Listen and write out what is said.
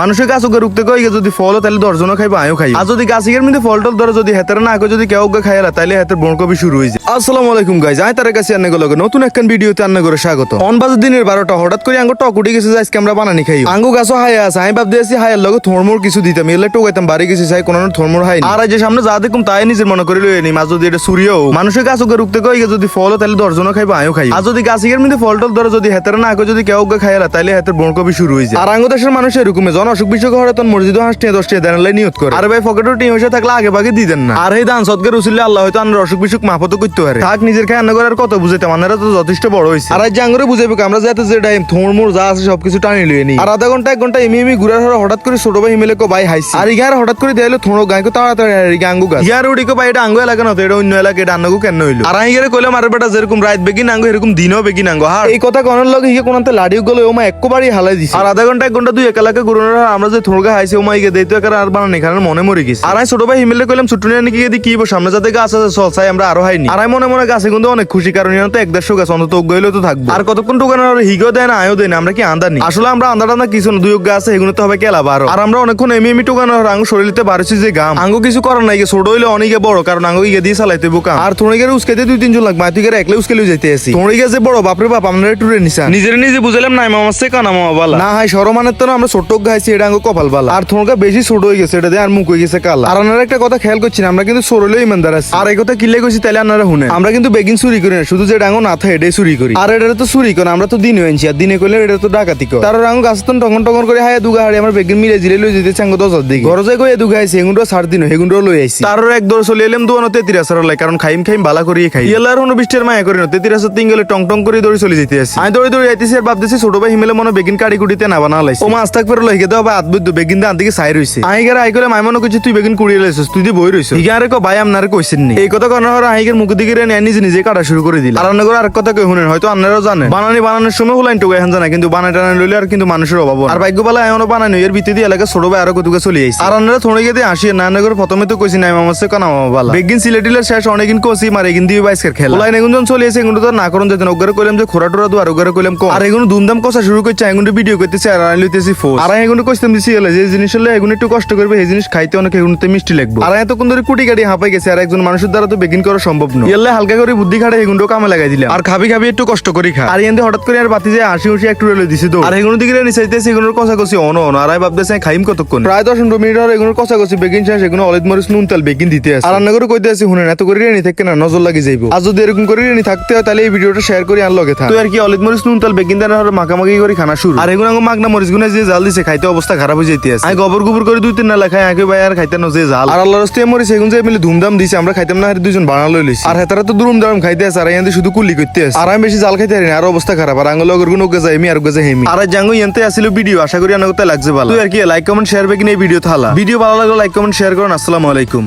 মানুষের গাছ ওকে রুখতে কই যদি ফল তাহলে দশজনও খাইবো আমিও খাই আর যদি গাছের মধ্যে ফল টল ধরে যদি হেতের না আগে যদি কেউ খাইলা তাহলে হেতের বনকবি শুরু হয়ে যায়। আসসালামু আলাইকুম গাইজ আই তার কাছে আন্না গেল নতুন একখান ভিডিওতে আন্না করে স্বাগত। অন বাজে দিনের বারোটা হঠাৎ করে আঙ্গুর টক উঠে গেছে যে আজকে আমরা বানানি খাই আঙ্গু গাছও হাই আছে। আমি ভাবতে আছি হাইয়ের লগে থরমোর কিছু দিতাম। এলে টোকাইতাম বাড়ি গেছি চাই, কোনো থরমোর হাই আর যে সামনে যা দেখুম, তাই নিজের মনে করে লই নি যদি এটা সুরিও মানুষের গাছ ওকে রুখতে কই যদি ফল তাহলে দশজনও খাইবো আমিও খাই আর যদি গাছের মধ্যে ফল টল ধরে যদি হেতের না আগে যদি কেউ খাইলা তাহলে হেতের বনকবি শুরু হয়ে যায়। আর আঙ্গু দেশের মানুষ এরকম জন অসুখ বিসুখ হরে তখন মসজিদ হাসতে দশটি দেন নিয়ত করে। আর ভাই পকেটও টিম হয়েছে থাকলে আগে ভাগে দিতেন না। আর এই দান সদকের উসিলে আল্লাহ হয়তো আমরা অসুখ বিসুখ মাফত করতে পারে। থাক নিজের খায় রান্না করার কত বুঝাইতে মানেরা তো যথেষ্ট বড় হয়েছে আর আজ জাঙ্গরে বুঝাইবে আমরা যাতে যে টাইম থোড় মোড় যা আছে সবকিছু টানি লইয়ে নি আর আধা ঘণ্টা এক ঘণ্টা এমি এমি ঘুরার হরে হঠাৎ করে ছোট ভাই হিমেলে কো ভাই হাইছি। আর ইগার হঠাৎ করে দেয়ালো থোড়ো গায়কো তাড়াতাড়ি আর ইগা আঙ্গু গাছ। ইয়ার উড়ি কো ভাই এটা আঙ্গু এলাকা না তো এটা অন্য এলাকা এটা আঙ্গু কেন হইল? আর আইগারে কইলাম আর বেটা যেরকম রাত বেগিন আঙ্গু এরকম দিনও বেগিন আঙ্গু হার এই কথা কোন লগে হিগে কোনতে লাড়িও গলে ওমা একবারই হালাই দিছে। আর আধা ঘণ্টা এক ঘণ্টা দুই এক এলাকা ঘুরানোর আর আমরা যে থোড়গা হাইছে ওমা ইগে দেইতো একার আর বানানি খানার মনে মরে গেছে। আর আই ছোট ভাই হিমেলে কইলাম ছুটুনি আনি কি দি কি বো সামনে যাতে গাছ আছে, চল, চাই, আমরা আরও হাইনি। আর আই মনে মনে গাছে কিন্তু অনেক খুশি, কারণ তো এক দেড়শো গাছ, অন্তত গইলেও তো থাকব। আর কতক্ষণ টুকানো আর হিগো দেয় না, আয়ও দেয় না, আমরা কি আন্দানি আসলে আমরা আন্দার আন্দার কিছু না, দুই গাছ আছে এগুলো তো হবে কেলা বারো। আর আমরা অনেকক্ষণ এমি এমি টুকানো আঙ্গু শরীরতে বাড়ছে যে গাম। আঙ্গু কিছু করার নাই, ছোট হইলে অনেকে বড়, কারণ আঙ্গু ইয়ে দিয়ে চালাইতে বোকা আর তোড়ে গেলে উস্কাইতে দুই তিনজন লাগবে তুই গেলে একলে উস্কেলে যেতে আসি। তোড়ে গেছে বড়, বাপরে বাপ আমরা টুরে নিসা নিজের নিজে বুঝলাম নাই, মামা, সে কানা, মামা, বালা। না, হাই, সরমানের তো না, আমরা ছোট গাইছি এটা আঙ্গু কপাল বালা। আর থোড়কা বেশি ছোট হয়ে গেছে, এটা দিয়ে আর মুখ হয়ে গেছে কালা। আর আপনারা একটা কথা খেয়াল করছি না, আমরা কিন্তু সরলেও ইমানদার আছি। আর এই কথা কিলে কইছি তাহলে আপনারা শুনে আমরা কিন্তু বেগিন চুরি করি না, শুধু যে ডাঙ্গো না থাকে, এটাই চুরি করি। আর এটা তো চুরি করে আমরা তো দিনে আনছি, আর দিনে করলে এটা তো ডাকাতি করে। তার রাঙ্গো গাছ টঙ্গন টঙ্গন করে হায় দুগা হাড়ি, আমার বেগিন মিলে জিলে লই যেতে চাঙ্গো দশ দিকে। ঘরে যাই কই দুগা আইছে এগুলো সার দিন এগুলো লই আইছি। তার এক দর চলে এলাম, দুয়ানো তেতির আসার লাই কারণ খাইম খাইম বালা করিয়ে খাই ইয়ালার হনো বৃষ্টির মায়া করি না তেতির আসার তিন গেলে টং টং করে দৌড়ি চলে যেতে আসি আমি দৌড়ি দৌড়ি আইতেছি, আর ভাবতেছি ছোট ভাই হিমেলে মনে বেগিন কাড়ি কুড়িতে না বানা লাইছে। ও মাছ থাক ফেরো লইকে দাও বা বেগিন দা আন্তিকে সাই রইছে? আই আই করে মাই মনে করছি তুই বেগিন কুড়িয়ে লাইছিস তুই দিয়ে বই রইছিস ইগারে কো ভাই আপনারে কইছেন নি? এই কথা কারণ আর আইগের মুখ দিকে নিজে নিজে কাটা শুরু করে দিল। আর করে আর কথা কই শুনেন হয়তো আপনারাও জানেন বানানি বানানোর সময় হুলাইন টুকু এখন জানা কিন্তু বানাই টানাই লইলে আর কিন্তু মানুষের অভাব। আর ভাগ্য বলে এমনও বানানি এর ভিত্তি দিয়ে এলাকা ছোট ভাই আরও কতুকে চলে আইছে আর আপনারা থোড়ে গিয়ে আসি না না করে প্রথমে তো কইছি নাই মামা সে কানা মামা বালা। বেগিন সিলেটিলের শেষ অনেকদিন কোসি মারে এগিন দিয়ে বাইসকের খেলা। লাইন এগুন যখন চলে এসে এগুলো তো না করুন যেতেন। ওগারে কইলাম যে খোরা টোরা দুয়ার ওগারে কইলাম কো? আর এগুলো ধুমধাম কষা শুরু করছে এগুলো ভিডিও করতেছে আর লইতেছি ফোন আর এগুলো কইতাম দিছি এলে যে জিনিস হলে এগুলো একটু কষ্ট করবে এই জিনিস খাইতে অনেক এগুলোতে মিষ্টি লাগবে। আর এতক্ষণ ধরে কুটি গাড়ি হাঁপাই গেছে আর একজন মানুষের দ্বারা তো বেগিন করা সম্ভব নয়। এলে হালকা করে বুদ্ধি খাটে এগুলো কামে লাগাই দিলাম। আর খাবি খাবি একটু কষ্ট করি খা। আর এনতে হঠাৎ করে আর বাতি যায় হাসি হুসি একটু রেলে দিছি তো আর এগুলো দিকে নিচাইতেছি এগুলোর কষা কষি অন অন। আর ভাবতেছি খাইম কতক্ষণ? প্রায় দশ পনেরো মিনিট আর এগুলোর কষা কষি বেগিন শেষ এগুলো অলিদ মরিচ নুন তেল বেগিন দিতে আছে। আর রান্না করে কইতে আছি শুনেন এত করে রেনি থাকে না নজর লাগি যাইবো। আর যদি এরকম করে রেনি থাকতে হয় তাহলে এই ভিডিওটা শেয়ার করে আর লগে থাক। তো আর কি অলিদ মরিচ নুন তেল বেগিন দেন আর মাখামাখি করে খানা শুরু। আর এগুলো মাগনা মরিচ গুনে যে জাল দিছে খাইতে অবস্থা খারাপ হয়ে যেতে আছে আমি গোবর গোবর করে দুই তিন না লেখায় আগে ভাই আর খাইতে না যে জাল। আর আল্লাহ রস্তে মরি সেগুন যে মিলে ধুমধাম দিছে আমরা খাইতাম না আর দুজন বানা লই লইছি। আর হেতারা তো দুরুম দারুম খাইতে আছে আর ইয়ান্তে শুধু কুলি করতে আছে। আর আমি বেশি জাল খাইতে পারি না আর অবস্থা খারাপ। আর আঙ্গুল লগর গুনো গেছে এমি আর গেছে হেমি। আর জাঙ্গো ইয়ান্তে আসিল ভিডিও আশা করি আনাগতে লাগছে ভালো। তুই আর কি লাইক কমেন্ট শেয়ার বেকিন এই ভিডিও থালা ভিডিও ভালো লাগলে লাইক কমেন্ট শেয়ার করুন আসসালামু আলাইকুম।